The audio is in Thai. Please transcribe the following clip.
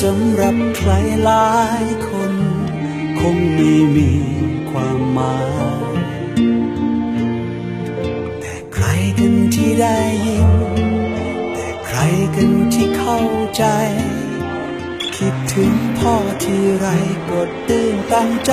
สำหรับใครหลายคน คงไม่มีความหมายแต่ใครกันที่ได้ยิน แต่ใครกันที่เข้าใจ คิดถึงพ่อที่ไรก็ตื่นตันใจ